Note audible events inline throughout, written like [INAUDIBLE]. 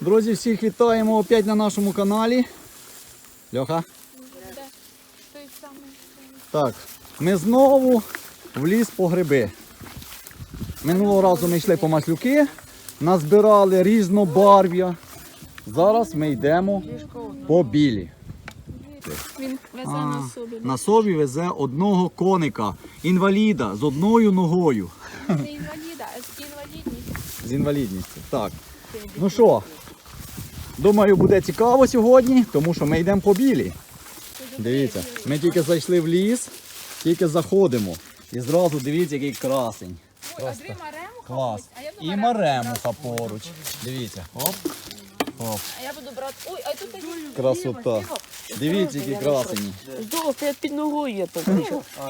Друзі, всіх вітаємо опять на нашому каналі. Льоха. Так, ми знову в ліс по гриби. Минулого разу ми йшли по маслюки, назбирали різнобарв'я. Зараз ми йдемо по білі. Він везе А, на собі. На собі везе одного коника, інваліда з одною ногою. Не інваліда, а з інвалідністю. З інвалідністю. Так. Ну що, думаю, буде цікаво сьогодні, тому що ми йдемо по білі. Дивіться, ми тільки зайшли в ліс, тільки заходимо. І зразу дивіться, який красень. Ой, а дві марему Клас. А я І марему маремуха поруч. Дивіться. Оп. Оп. А я буду брати. Ой, а тут такі. Красота. Дивіться, які красені. Здорово, я під ногою є.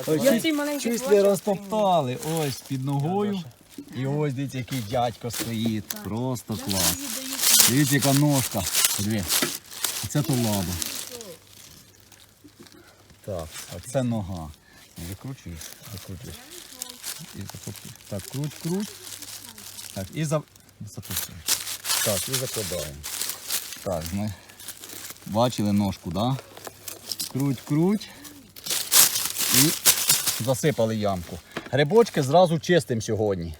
Ой, Я цей маленький Чуть розтоптали. Ось під ногою. І ось дивіться, який дядько стоїть. Просто клас. Дивіться, яка ножка. Диви. Це то лаба. Так, а це нога. Викручуєш, викручуєш. І закручуєш. Так, круть, круть. Так, і за... закручуєш. Так, і закладаємо. Так, ми бачили ножку, так? Да? Круть, круть. І засипали ямку. Грибочки зразу чистим сьогодні.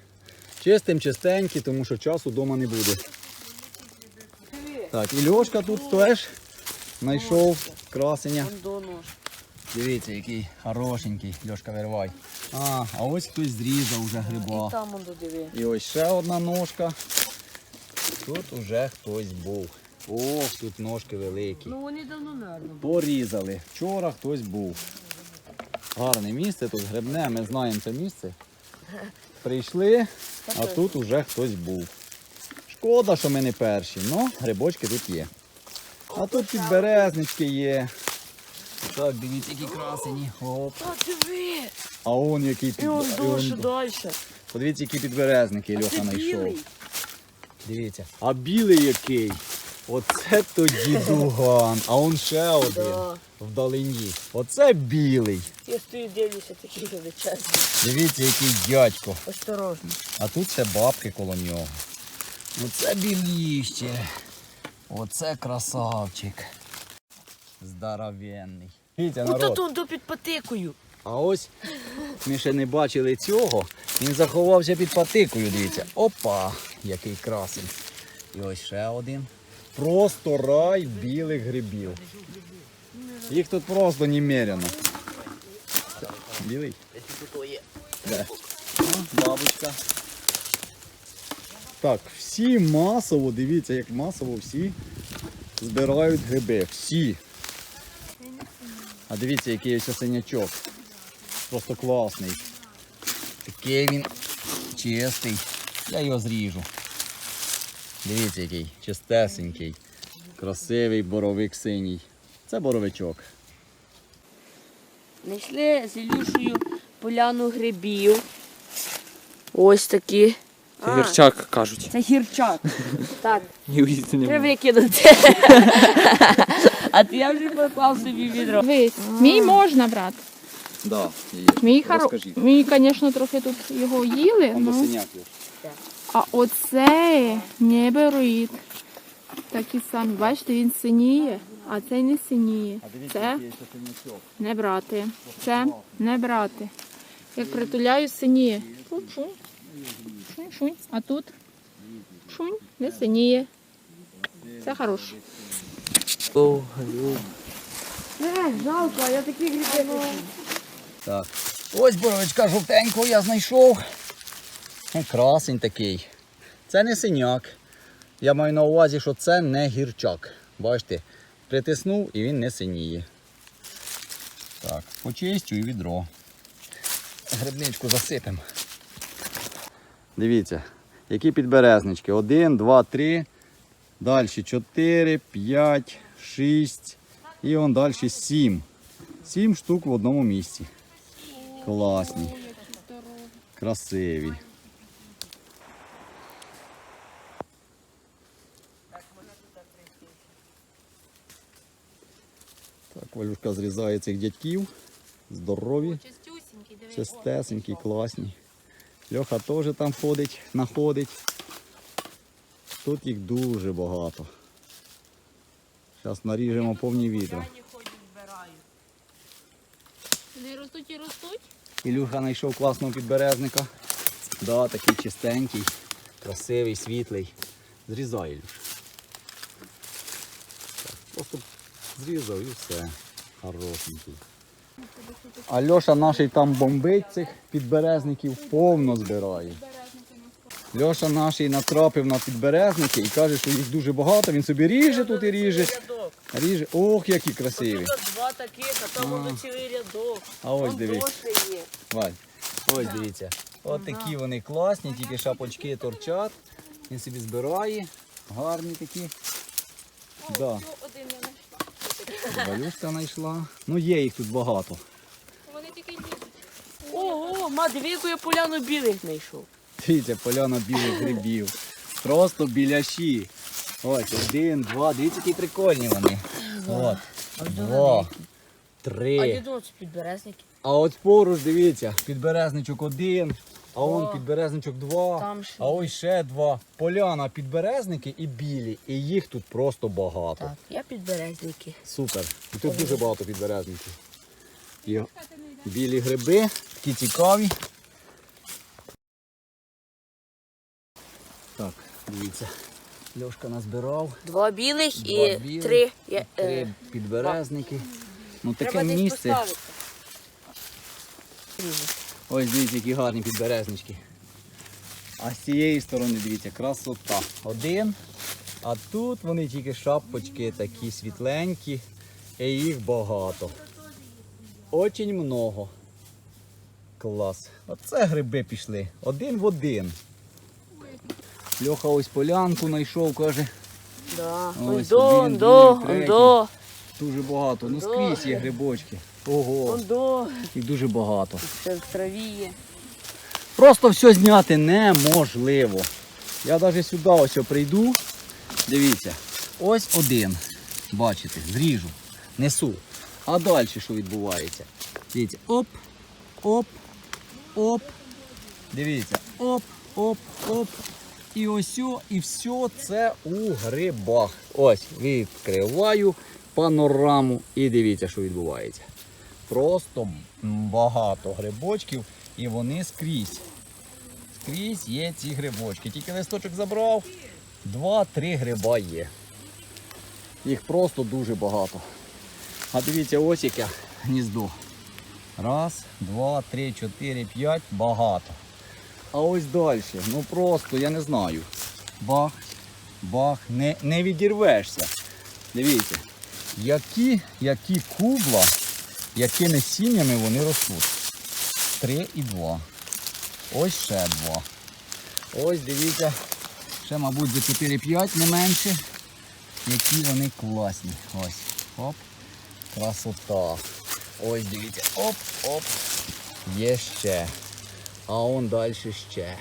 Чистим, чистенькі, тому що часу вдома не буде. Так, і Льошка тут теж знайшов красення. Дивіться, який хорошенький. Льошка вирвай. А, а ось хтось зрізав уже І гриба. там он додиви. І ось ще одна ножка. Тут уже хтось був. Ох, тут ножки великі. Ну вони давно мерно. Порізали. Вчора хтось був. Гарне місце, тут грибне, ми знаємо це місце. Прийшли, а тут уже хтось був. Шкода, що ми не перші, але грибочки тут є. А тут підберезнички є. Так, дивіться, які красені. Оп. Та диви! А он який І під... он он- далі. Подивіться, які підберезники А Льоха це знайшов. білий. Дивіться. А білий який? Оце то дідуган. [LAUGHS] А он ще один Да. вдалині. Оце білий. Я стою дивлюся такий величезний. Дивіться, який дядько. Осторожно. А тут ще бабки коло нього. Оце біліще. Оце красавчик. Здоровенний. Дивіться, Ну народ. тут до під патикою. А ось ми ще не бачили цього. Він заховався під патикою, дивіться. Опа, який красень. І ось ще один. Просто рай білих грибів. Їх тут просто немерено. Білий? Де? Бабочка. Так, всі масово, дивіться, як масово всі збирають гриби. Всі. А дивіться, який ось синячок. Просто класний. Такий він чистий. Я його зріжу. Дивіться, який чистесенький. Красивий боровик синій. Це боровичок. Знайшли з Ілюшею поляну грибів. Ось такі. Це гірчак кажуть. Це гірчак. Так, Ні, уїсти не треба викинути. А ти я вже поклав собі відро. Дивись, мій можна брати. Да, є. Мій, хоро... Мій, звісно, трохи тут його їли, Он ну, а оце не беріть. Такі самі, бачите, він синіє, а цей не синіє. Це не брати. Це не брати. Як притуляю, синіє. Шунь-шунь. Шунь-шунь. А тут шунь, не синіє. Це хороше. О. Не, жалко, я такі хочу. Так. Ось боровичка жовтенького я знайшов. Красень такий. Це не синяк. Я маю на увазі, що це не гірчак. Бачите, притиснув і він не синіє. Так, почистю і відро. Грибничку засипемо. Дивіться, які підберезнички. Один, два, три. Далі чотири, п'ять, шість. І он далі сім. Сім штук в одному місці. Класні. Красиві. Так, Валюшка зрізає цих дядьків. Здорові, чистесенькі, класні. Льоха теж там ходить, находить. Тут їх дуже багато. Зараз наріжемо повні відра. Вони ростуть і ростуть. Ілюха знайшов класного підберезника. Да, такий чистенький, красивий, світлий. Зрізай, Ілюш. Просто зрізав і все. Хорошенький. А Льоша наш там бомбить цих підберезників, повно збирає. Льоша наш натрапив на підберезники і каже, що їх дуже багато. Він собі ріже тут і ріже. Ріже. Ох, які красиві. Тут два таких, а там воно цілий рядок. А ось. Валь, ось дивіться. От такі вони класні, тільки шапочки торчать. Він собі збирає. Гарні такі. Да. Один я Валюшка знайшла. Ну є їх тут багато. Вони тільки. Ого, ма, диви, яку я поляну білих знайшов. Дивіться, поляна білих грибів. Просто біляші. Ось один, два. Дивіться, які прикольні вони. От. Два. А Три. думав, це підберезники? А от поруч дивіться, підберезничок один, а он підберезничок два. Там ще. А ось ще два. Поляна підберезники і білі. І їх тут просто багато. Так, я підберезники. Супер. І тут дуже багато підберезників. І білі гриби, такі цікаві. Так, дивіться. Льошка назбирав. Два білих Два і білих, три. Я, Три е, підберезники. Ну таке місце. поставити. Ось дивіться, які гарні підберезнички. А з цієї сторони, дивіться, красота. Один. А тут вони тільки шапочки такі світленькі. І їх багато. Очень много. Клас. Оце гриби пішли. Один в один. Льоха ось полянку знайшов, каже, Да. Ось до, один, другий, третій. Дуже багато. Ну скрізь є грибочки. Ого, їх дуже багато. Ще в траві є. Просто все зняти неможливо. Я навіть сюди ось прийду. Дивіться, ось один. Бачите, зріжу, несу. А далі що відбувається? Дивіться, оп, оп, оп. Дивіться, оп, оп, оп. І ось, і все це у грибах. Ось, відкриваю панораму і дивіться, що відбувається. Просто багато грибочків і вони скрізь. Скрізь є ці грибочки. Тільки листочок забрав, два-три гриба є. Їх просто дуже багато. А дивіться, ось яке гніздо. Раз, два, три, чотири, п'ять, багато. А ось далі, ну просто, я не знаю. Бах, бах, не, не відірвешся. Дивіться, які, які кубла, якими сім'ями вони ростуть. Три і два. Ось ще два. Ось дивіться, ще, мабуть, за 4-5 не менше. Які вони класні. Ось. Оп. Красота. Ось дивіться. Оп, оп. Є ще. А он далі ще.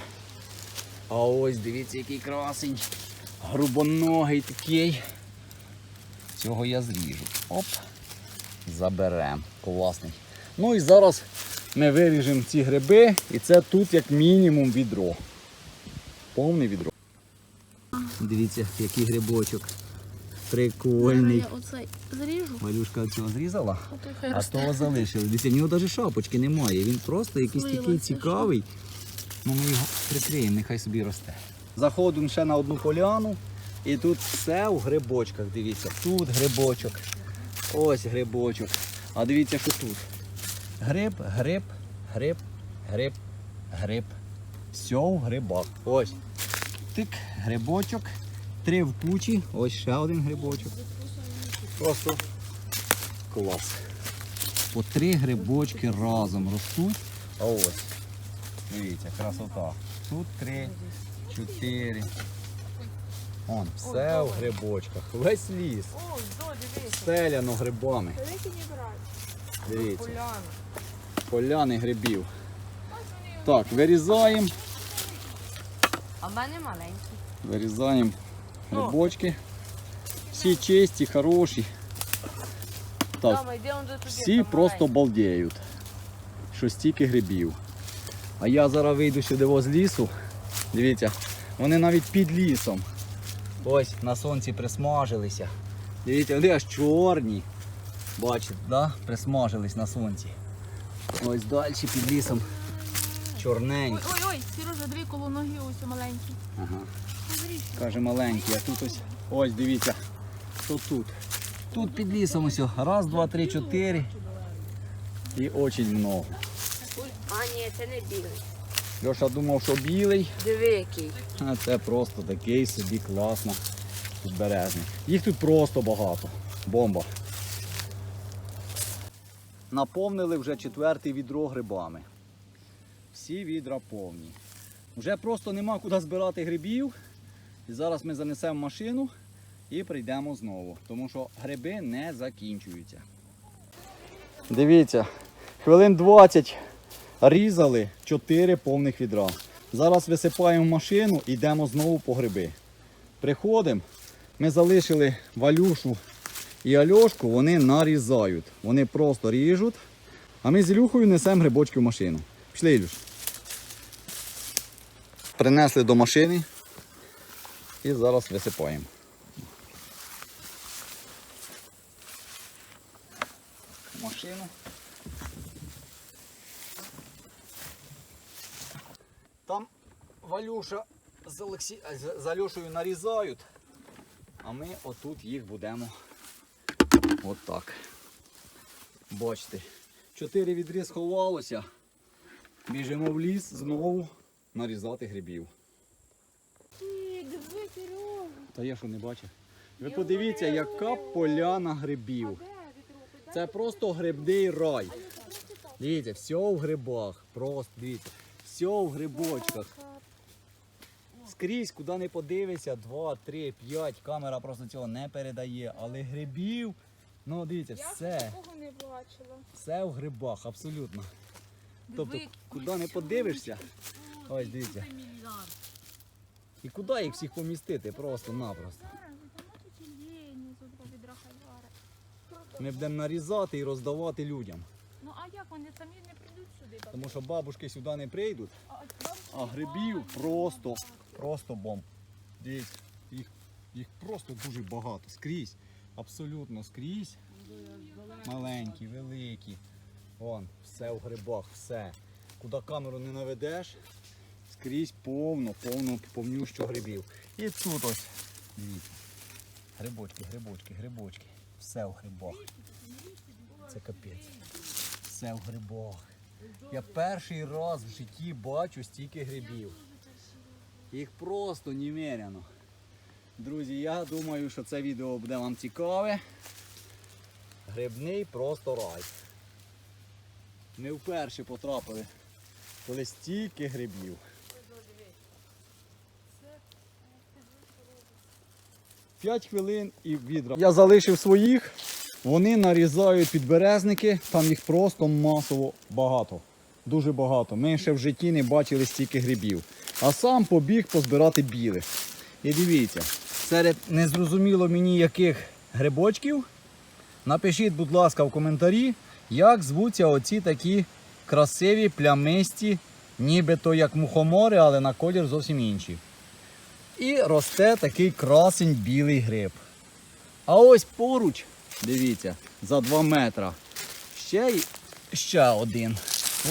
А ось дивіться, який красень. Грубоногий такий. Цього я зріжу. Оп. Заберем. Класний. Ну і зараз ми виріжемо ці гриби, і це тут як мінімум відро. Повне відро. Дивіться, який грибочок. Прикольний. Я оцей зріжу. Валюшка цього зрізала, а росте. того залишили. Дивіться, в нього навіть шапочки немає. Він просто якийсь Слива, такий цікавий. Ну ми його прикриємо, нехай собі росте. Заходимо ще на одну поляну. І тут все у грибочках. Дивіться, тут грибочок. Ось грибочок. А дивіться, що тут. Гриб, гриб, гриб, гриб, гриб. Все в грибах. Ось. Тик, грибочок. Три в кучі. Ось ще один грибочок. Просто клас. По три грибочки разом ростуть. А ось. Дивіться, красота. Тут три, чотири. Он, все в грибочках. Весь ліс. О, до, дивись. Стеляно грибами. Дивіться. Поляна. Поляни грибів. Так, вирізаємо. А в мене маленький. Вирізаємо грибочки. Всі чисті, хороші. Так, всі просто балдіють, що стільки грибів. А я зараз вийду сюди з лісу. Дивіться, вони навіть під лісом. Ось на сонці присмажилися. Дивіться, вони аж чорні. Бачите, да? присмажились на сонці. Ось далі під лісом чорненькі. Ой, ой, Сережа, дві коло ноги ось маленькі. Ага. Каже маленький, а тут ось. Ось дивіться. Що тут? Тут під лісом ось. Раз, два, три, чотири. І очень много. А, ні, це не білий. Льоша думав, що білий, Диви який. а це просто такий собі класно підбережний. Їх тут просто багато. Бомба. Наповнили вже четвертий відро грибами. Всі відра повні. Вже просто нема куди збирати грибів. І зараз ми занесемо машину і прийдемо знову, тому що гриби не закінчуються. Дивіться, хвилин 20 різали 4 повних відра. Зараз висипаємо машину йдемо знову по гриби. Приходимо, ми залишили Валюшу і Альошку, вони нарізають. Вони просто ріжуть, а ми з Ілюхою несемо грибочки в машину. Пішли, Ілюш. Принесли до машини і зараз висипаємо. В Машину. Там Валюша з, Олексі... з- Альошею нарізають, а ми отут їх будемо отак. Бачите, чотири відри сховалося. Біжимо в ліс знову нарізати грибів. Та я що не бачив? Ви подивіться, яка поляна грибів. Це просто грибний рай. Дивіться, все в грибах. Просто дивіться. Все в грибочках. Скрізь, куди не подивишся, 2, 3, 5. Камера просто цього не передає. Але грибів, ну дивіться, все, такого не бачила. все в грибах, абсолютно. Тобто, куди не подивишся, ось дивіться. І куди їх всіх помістити? Просто-напросто. Ми будемо нарізати і роздавати людям. Ну а як вони самі не прийдуть сюди? Тому що бабушки сюди не прийдуть, а грибів просто, просто бомб. Дивіться, їх, їх просто дуже багато. Скрізь. Абсолютно скрізь. Маленькі, великі. Вон, все в грибах, все. Куди камеру не наведеш, скрізь повно, повно, повнющо грибів. І тут ось. Грибочки, грибочки, грибочки. Все в грибах. Це капець. Все в грибах. Я перший раз в житті бачу стільки грибів. Їх просто немеряно. Друзі, я думаю, що це відео буде вам цікаве. Грибний просто рай. Ми вперше потрапили, коли стільки грибів. П'ять хвилин і відра. Я залишив своїх. Вони нарізають підберезники, там їх просто масово багато. Дуже багато. Ми ще в житті не бачили стільки грибів. А сам побіг позбирати білих. І дивіться, серед незрозуміло мені яких грибочків. Напишіть, будь ласка, в коментарі, як звуться оці такі красиві плямисті, нібито як мухомори, але на колір зовсім інші. І росте такий красень білий гриб. А ось поруч, дивіться, за 2 метра. Ще ще один.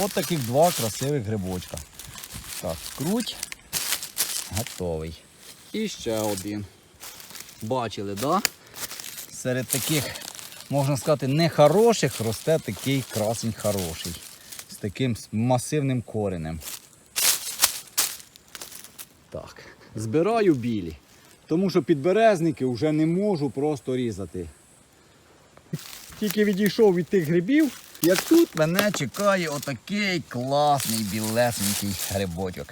Ось таких два красивих грибочка. Так, круть. Готовий. І ще один. Бачили, да? Серед таких, можна сказати, нехороших росте такий красень хороший. З таким масивним коренем. Так. Збираю білі. Тому що підберезники вже не можу просто різати. Тільки відійшов від тих грибів, як тут мене чекає отакий класний білесенький грибочок.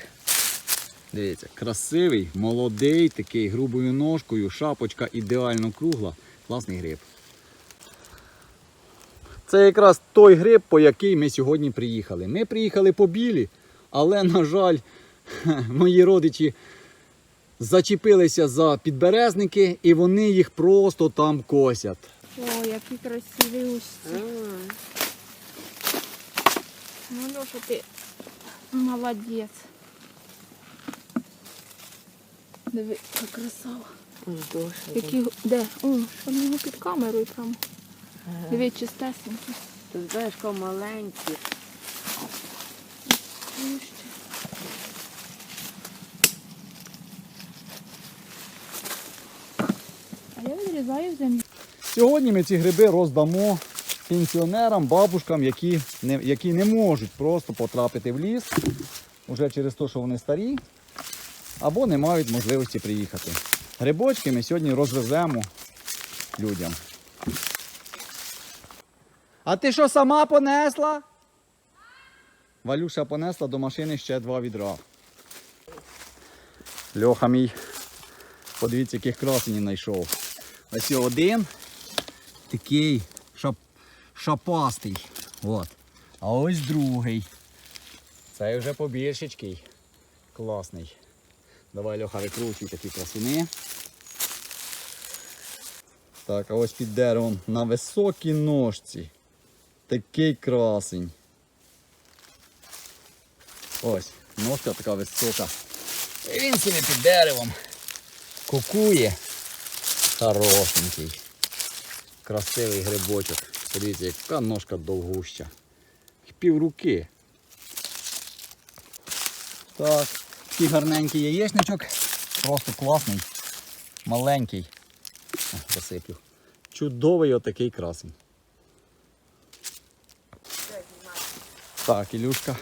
Дивіться, красивий, молодий, такий грубою ножкою, шапочка ідеально кругла. Класний гриб. Це якраз той гриб, по який ми сьогодні приїхали. Ми приїхали по білі, але, на жаль, [LAUGHS] мої родичі зачепилися за підберезники і вони їх просто там косять. О, які красиві усі. Ну, Леша, ти молодець. Диви, яка красава. Які, де? О, що в нього під камерою прямо. Дивись, чистесенькі. Тут знаєш, ко маленькі. А я відрізаю землю. Сьогодні ми ці гриби роздамо пенсіонерам, бабушкам, які не, які не можуть просто потрапити в ліс уже через те, що вони старі, або не мають можливості приїхати. Грибочки ми сьогодні розвеземо людям. А ти що сама понесла? Валюша понесла до машини ще два відра. Льоха мій, подивіться, яких красенів знайшов. Ось один такий шапастий. От. А ось другий. Цей вже побільшечкий. Класний. Давай, Льоха, викручуй такі красуни. Так, а ось під деревом на високій ножці. Такий красень. Ось, ножка така висока. І він собі під деревом. Кукує. Хорошенький. Красивий грибочок. Подивіться, яка ножка довгуща. Пів руки. Так, такий гарненький яєчничок. Просто класний. Маленький. О, Засиплю. Чудовий отакий красень. Так, Ілюшка.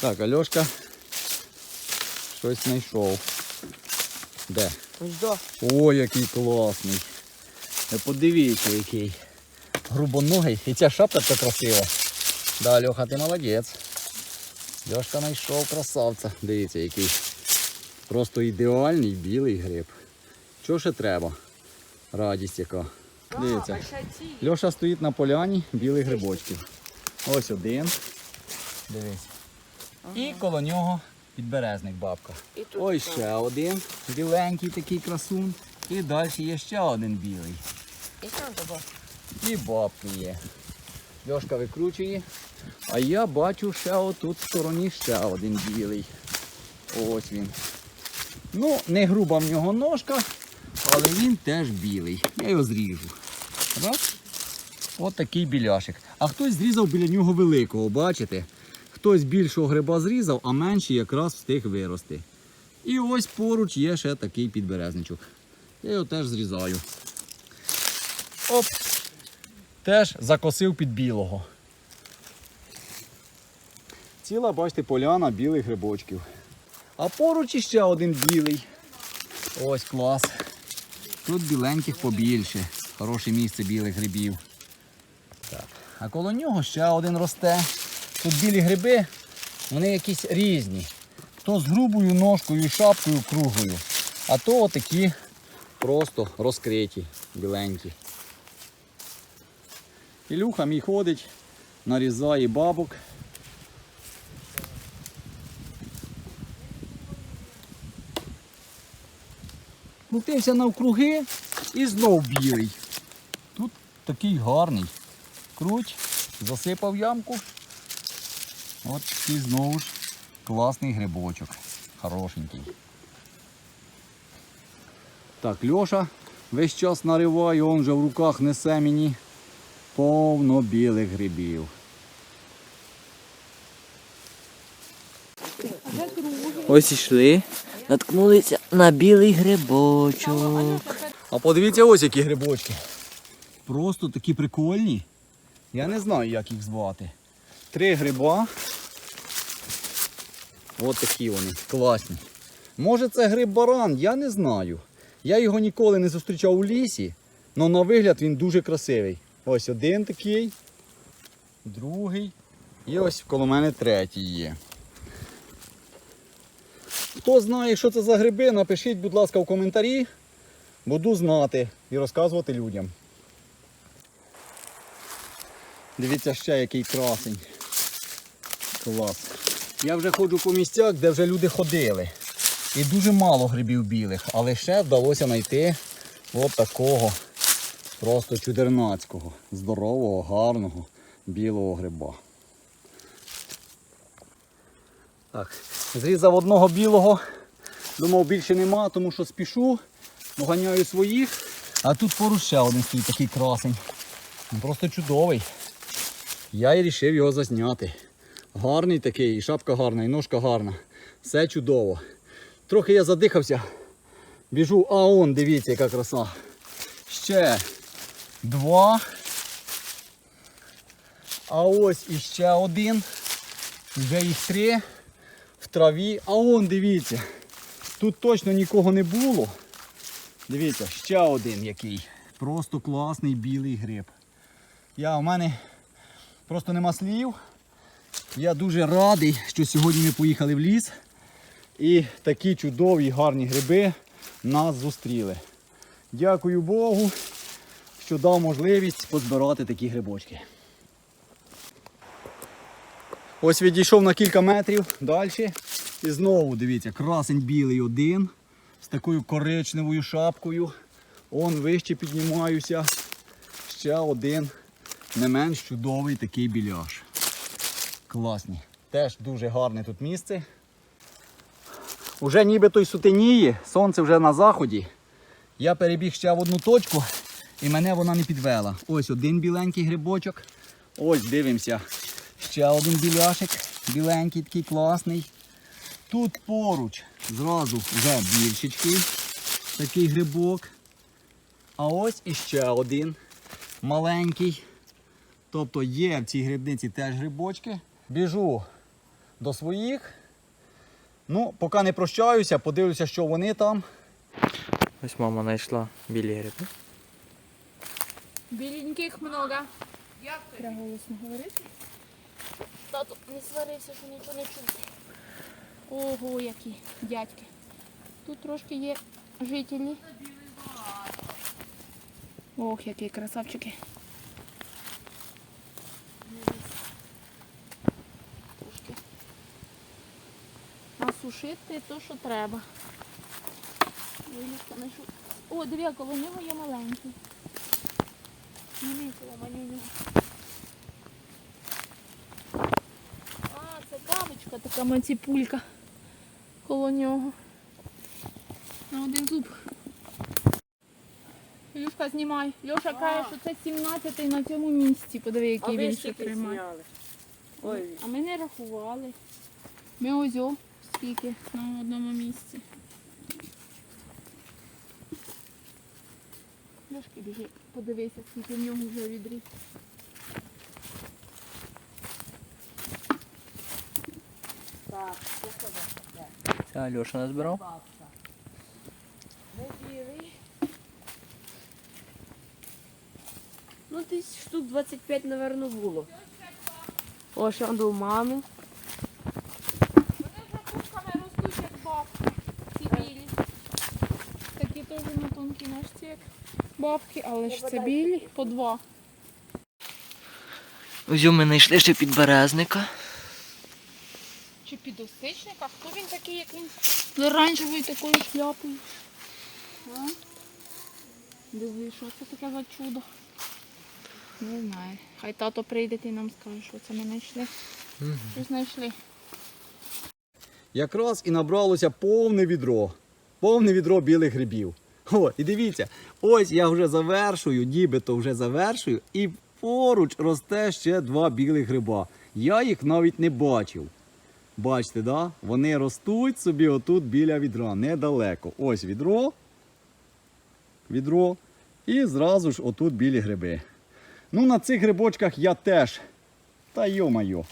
Так, Альошка. Щось знайшов. Де? Ось до. Ой, який класний. Подивіться, який. Грубоногий. І ця шапка така красива. Да, Льоха, ти молодець. Льошка знайшов красавця. Дивіться, який. Просто ідеальний білий гриб. Чого ще треба? Радість яка. Дивіться. Льоша стоїть на поляні білих грибочків. Ось один. Дивись. І коло нього підберезник бабка. Ось ще один біленький такий красун. І далі є ще один білий. І там. І бабки є. Льошка викручує. А я бачу ще отут в стороні ще один білий. Ось він. Ну, не груба в нього ножка, але він теж білий. Я його зріжу. Раз. От такий біляшик. А хтось зрізав біля нього великого, бачите? Хтось більшого гриба зрізав, а менший якраз встиг вирости. І ось поруч є ще такий підберезничок. Я його теж зрізаю. Оп! Теж закосив під білого. Ціла, бачите, поляна білих грибочків. А поруч іще один білий. Ось клас. Тут біленьких побільше. Хороше місце білих грибів. Так. А коло нього ще один росте. Тут білі гриби, вони якісь різні. То з грубою ножкою і шапкою круглою, а то отакі просто розкриті, біленькі. Ілюха мій ходить, нарізає бабок. Крутився навкруги і знов білий. Тут такий гарний. Круть, засипав ямку. От такий знову ж класний грибочок. Хорошенький. Так, Льоша весь час нариває, он вже в руках несе мені повно білих грибів. Ось ішли, наткнулися на білий грибочок. А подивіться ось які грибочки. Просто такі прикольні. Я не знаю, як їх звати. Три гриба. Ось такі вони, класні. Може це гриб баран, я не знаю. Я його ніколи не зустрічав у лісі, але на вигляд він дуже красивий. Ось один такий, другий. І ось коло мене третій є. Хто знає, що це за гриби, напишіть, будь ласка, в коментарі. Буду знати і розказувати людям. Дивіться ще який красень. Клас. Я вже ходжу по місцях, де вже люди ходили. І дуже мало грибів білих, але ще вдалося знайти от такого просто чудернацького, здорового, гарного білого гриба. Так, зрізав одного білого. Думав більше нема, тому що спішу. доганяю своїх. А тут поруч ще один стоїть такий красень. Він просто чудовий. Я і вирішив його зазняти. Гарний такий, і шапка гарна, і ножка гарна. Все чудово. Трохи я задихався. Біжу, а он, дивіться, яка краса. Ще два. А ось іще один. Вже їх три в траві. А он дивіться. Тут точно нікого не було. Дивіться, ще один який. Просто класний білий гриб. Я у мене просто нема слів. Я дуже радий, що сьогодні ми поїхали в ліс. І такі чудові гарні гриби нас зустріли. Дякую Богу, що дав можливість позбирати такі грибочки. Ось відійшов на кілька метрів далі. І знову дивіться, красень білий один з такою коричневою шапкою. Он вище піднімаюся. Ще один не менш чудовий такий біляш. Класний. Теж дуже гарне тут місце. Уже нібито й сутеніє, сонце вже на заході. Я перебіг ще в одну точку і мене вона не підвела. Ось один біленький грибочок. Ось дивимося. Ще один біляшик. Біленький, такий класний. Тут поруч зразу вже більшечкий такий грибок. А ось іще один маленький. Тобто є в цій грибниці теж грибочки. Біжу до своїх. Ну, поки не прощаюся, подивлюся, що вони там. Ось мама знайшла білі гриби. Біленьких много. Як Треба голосно говорити. Тато не сварився, що нічого не чути. Ого, які дядьки. Тут трошки є жителі. Ох, які красавчики. Трошки. А сушити то, що треба. О, диви, коло нього є маленький. Місила манюню. А, це бабочка така маціпулька коло нього. На один зуб. Люшка, знімай. Льоша каже, що це 17-й на цьому місці. Подиви, який він ще тримає. Ой, А ми не рахували. Ми ось о, скільки на одному місці. Льошки біжи, подивися, скільки в нього вже відріз. так, я сказав. Це Альоша назбирав. Ну, десь штук 25, напевно, було. О, ще до мами. Вони вже кубками ростуть, як бабки. Ці білі. Такі теж на тонкій ножці, як бабки, але ж це білі по два. Ось ми знайшли ще підберезника. Чи підостичник, а хто він такий, як він? З оранжевою такою шляпою. А? Диви, що це таке за чудо? Не знаю. Хай тато прийде і нам скаже, що це ми знайшли. Що знайшли? Якраз і набралося повне відро. Повне відро білих грибів. О, і дивіться, ось я вже завершую, нібито вже завершую, і поруч росте ще два білих гриба. Я їх навіть не бачив. Бачите, да? Вони ростуть собі отут біля відра, недалеко. Ось відро. Відро. І зразу ж отут білі гриби. Ну, на цих грибочках я теж. Та йо-майо.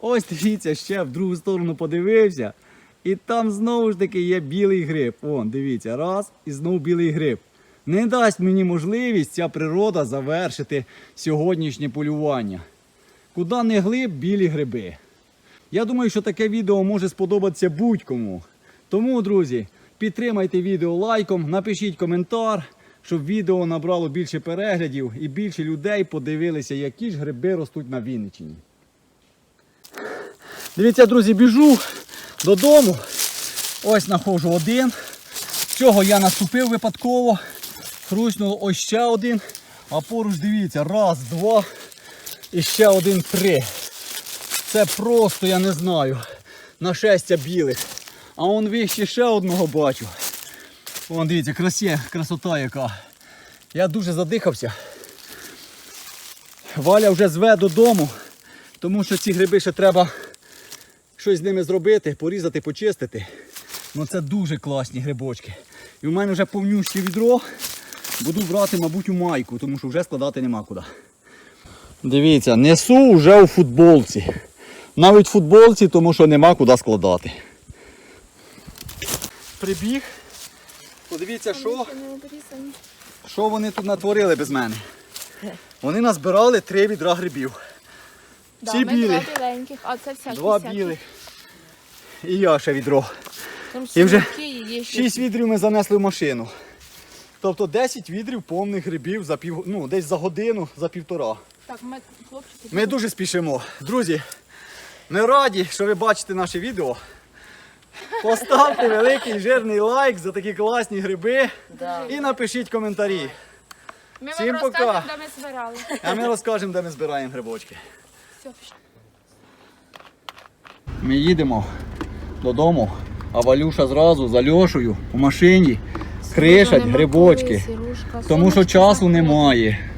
Ось дивіться, ще в другу сторону подивився. І там знову ж таки є білий гриб. О, дивіться, раз, і знову білий гриб. Не дасть мені можливість ця природа завершити сьогоднішнє полювання. Куди не глиб, білі гриби. Я думаю, що таке відео може сподобатися будь-кому. Тому, друзі, підтримайте відео лайком, напишіть коментар, щоб відео набрало більше переглядів і більше людей подивилися, які ж гриби ростуть на Вінниччині. Дивіться, друзі, біжу додому. Ось знаходжу один. Цього я наступив випадково. Хрустнув ось ще один. А поруч дивіться, раз, два і ще один три. Це просто, я не знаю, нашестя білих. А он вище ще одного бачу. Вон дивіться, красі, красота яка. Я дуже задихався. Валя вже зве додому, тому що ці гриби ще треба щось з ними зробити, порізати, почистити. Ну це дуже класні грибочки. І в мене вже повнюще відро. Буду брати, мабуть, у майку, тому що вже складати нема куди. Дивіться, несу вже у футболці. Навіть в футболці, тому що нема куди складати. Прибіг. Подивіться, що, що вони тут натворили без мене. Вони назбирали три відра грибів. Да, білі. два біленьких, а це всякі Два білих. І я ще відро. Там І вже сірки є ще. Шість відрів ми занесли в машину. Тобто 10 відрів повних грибів за пів, ну, десь за годину, за півтора. Так, ми, хлопчики, Ми дуже спішимо. Друзі, ми раді, що ви бачите наше відео. Поставте великий жирний лайк за такі класні гриби Да. і напишіть коментарі. ми всім вам пока. розкажемо, де ми збирали. А ми розкажемо, де ми збираємо грибочки. Ми їдемо додому, а Валюша зразу за Альошею у машині кришать грибочки. Тому що часу немає.